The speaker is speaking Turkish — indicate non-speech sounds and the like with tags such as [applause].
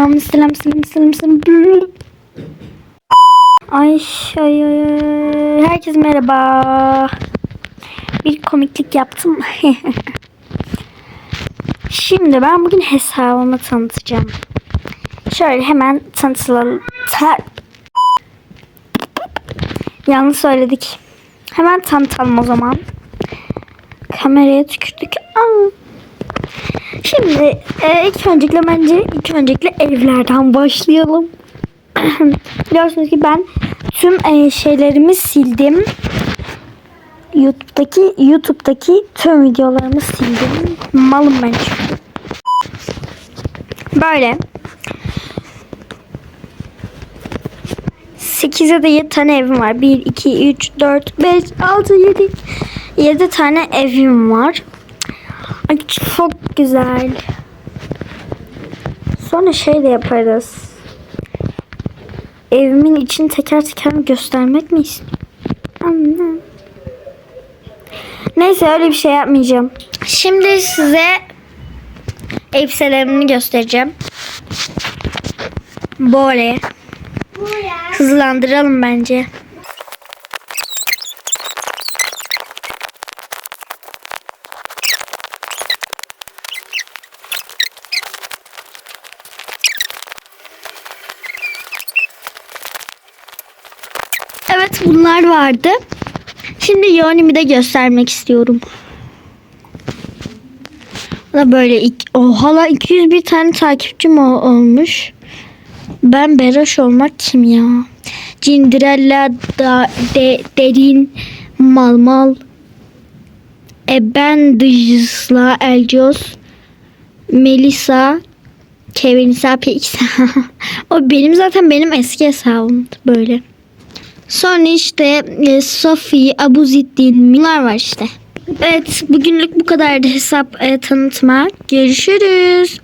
selam selam selam selam. Ay ay ay. Herkese merhaba. Bir komiklik yaptım. [laughs] Şimdi ben bugün hesabımı tanıtacağım. Şöyle hemen tanıtalım. Ta- Yanlış söyledik. Hemen tanıtalım o zaman. Kameraya tükürdük. Aa. Şimdi e, ilk öncelikle bence ilk öncelikle evlerden başlayalım. [clears throat] Biliyorsunuz ki ben tüm e, şeylerimi sildim. YouTube'daki YouTube'daki tüm videolarımı sildim. Malım ben çünkü. Böyle. 8 ya da 7 tane evim var. 1, 2, 3, 4, 5, 6, 7. 7 tane evim var. Ay çok güzel. Sonra şey de yaparız. Evimin içini teker teker göstermek mi istiyorum? Anne. Neyse öyle bir şey yapmayacağım. Şimdi size elbiselerimi göstereceğim. Böyle. Hızlandıralım bence. Evet bunlar vardı. Şimdi Yoni'mi de göstermek istiyorum. Da böyle o hala 201 tane takipçim ol- olmuş. Ben Beroş olmak kim ya? Cinderella da de, derin mal mal. E ben Dızla Elcos Melisa Kevin İsa PX. [laughs] o benim zaten benim eski hesabımdı böyle. Sonra işte e, Sophie, Abuziddin bunlar var işte. Evet bugünlük bu kadardı hesap e, tanıtma. Görüşürüz.